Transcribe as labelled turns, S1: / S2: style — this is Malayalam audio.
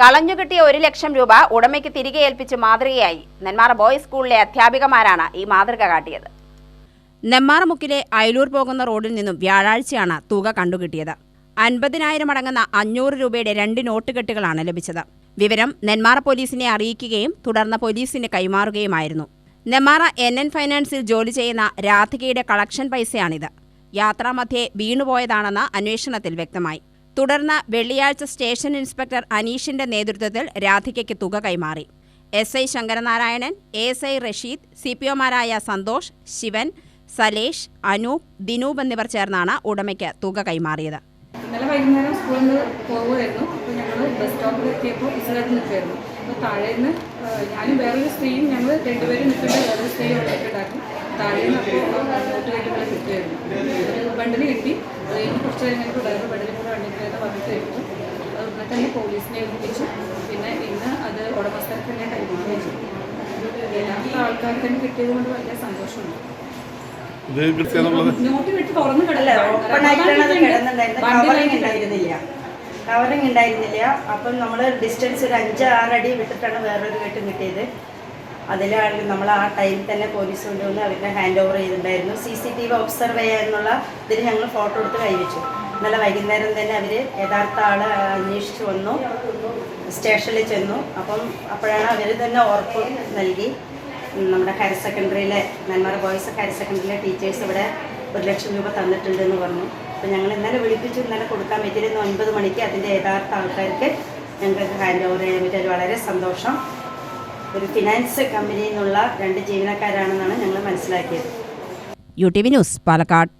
S1: കളഞ്ഞുകിട്ടിയ ഒരു ലക്ഷം രൂപ ഉടമയ്ക്ക് തിരികെ ഏൽപ്പിച്ച് മാതൃകയായി. നെന്മാറ ബോയ്സ് സ്കൂളിലെ അധ്യാപികമാരാണ് ഈ മാതൃക കാട്ടിയത്. നെന്മാറമുക്കിലെ അയലൂർ പോകുന്ന റോഡിൽ നിന്നും വ്യാഴാഴ്ചയാണ് തുക കണ്ടുകിട്ടിയത്. അൻപതിനായിരം അടങ്ങുന്ന അഞ്ഞൂറ് രൂപയുടെ രണ്ട് നോട്ട് കെട്ടുകളാണ് ലഭിച്ചത്. വിവരം നെന്മാറ പോലീസിനെ അറിയിക്കുകയും തുടർന്ന് പോലീസിന് കൈമാറുകയുമായിരുന്നു. നെന്മാറ എൻ എൻ ഫൈനാൻസിൽ ജോലി ചെയ്യുന്ന രാധികയുടെ കളക്ഷൻ പൈസയാണിത്. യാത്രാമധ്യേ വീണുപോയതാണെന്ന് അന്വേഷണത്തിൽ വ്യക്തമായി. തുടർന്ന് വെള്ളിയാഴ്ച സ്റ്റേഷൻ ഇൻസ്പെക്ടർ അനീഷിന്റെ നേതൃത്വത്തിൽ രാധികയ്ക്ക് തുക കൈമാറി. S I Sankaranarayanan A S I Rasheed C P ഒമാരായ Santhosh Sivan Salesh Anoop Dinoop എന്നിവർ ചേർന്നാണ് ഉടമയ്ക്ക് തുക കൈമാറിയത്.
S2: ഇന്നലെ വൈകുന്നേരം സ്കൂളിൽ നിന്ന് പോകുമായിരുന്നു. അപ്പോൾ ഞങ്ങൾ ബസ് സ്റ്റോപ്പിൽ എത്തിയപ്പോൾ ഇസ്രായേൽ നിൽക്കുമായിരുന്നു അപ്പോൾ താഴെ നിന്ന് ഞാനും വേറൊരു സ്ത്രീയും ഞങ്ങൾ രണ്ടുപേരും നിൽക്കുമ്പോൾ വേറൊരു സ്ത്രീ ഉണ്ടാക്കി താഴെ നിന്ന് അപ്പോൾ നോട്ട് കെട്ടുകൾ കിട്ടുമായിരുന്നു ബണ്ടിൽ കിട്ടി. അത് കഴിഞ്ഞ് കുറച്ച് കഴിഞ്ഞിട്ട് ഡ്രൈവർ വേറെ ബണ്ടിൽ കൂടെ വണ്ടിക്കകത്ത് വന്നിട്ട് കഴിഞ്ഞു അത് ഉടനെ തന്നെ പോലീസിനെ ഏൽപ്പിച്ചു. പിന്നെ ഇന്ന് അത് ഉടമസ്ഥർക്ക് തന്നെ ടൈമാണ് ആൾക്കാർക്ക് തന്നെ കിട്ടിയത് കൊണ്ട് വലിയ സന്തോഷമുണ്ട്. നോട്ട് തുറന്നു
S3: കവറിങ് ഉണ്ടായിരുന്നില്ല. കവറിങ് ഉണ്ടായിരുന്നില്ല. അപ്പം നമ്മൾ ഡിസ്റ്റൻസ് ഒരു അഞ്ച് ആറടി വിട്ടിട്ടാണ് വേറൊരു കെട്ടും കിട്ടിയത്. അതിലാണ് നമ്മൾ ആ ടൈമിൽ തന്നെ പോലീസ് കൊണ്ടുവന്ന് അവരുടെ ഹാൻഡ് ഓവർ ചെയ്തിട്ടുണ്ടായിരുന്നു. C C T V observe ചെയ്യാനുള്ള ഇതിന് ഞങ്ങൾ ഫോട്ടോ എടുത്ത് കൈവച്ചു ഇന്നലെ വൈകുന്നേരം തന്നെ അവർ യഥാർത്ഥ ആൾ അന്വേഷിച്ച് വന്നു. സ്റ്റേഷനിൽ ചെന്നു. അപ്പം അപ്പോഴാണ് അവർ തന്നെ ഉറപ്പ് നൽകി. നമ്മുടെ ഹയർ സെക്കൻഡറിയിലെ നെന്മാറ ബോയ്സ് ഹയർ സെക്കൻഡറിയിലെ ടീച്ചേഴ്സ് ഇവിടെ ഒരു ലക്ഷം രൂപ തന്നിട്ടുണ്ടെന്ന് പറഞ്ഞു. അപ്പോൾ ഞങ്ങൾ ഇന്നലെ വിളിപ്പിച്ചു ഇന്നലെ കൊടുക്കാൻ പറ്റിയിരുന്നു ഒൻപത് മണിക്ക് അതിന്റെ യഥാർത്ഥ ആൾക്കാർക്ക് ഞങ്ങൾക്ക് ഹാൻഡ് ഓവർ ചെയ്യാൻ പറ്റിയ വളരെ സന്തോഷം. ഒരു ഫിനാൻസ് കമ്പനിയിൽ നിന്നുള്ള രണ്ട് ജീവനക്കാരാണെന്നാണ് ഞങ്ങൾ മനസ്സിലാക്കിയത്.
S1: U T V news Palakkad.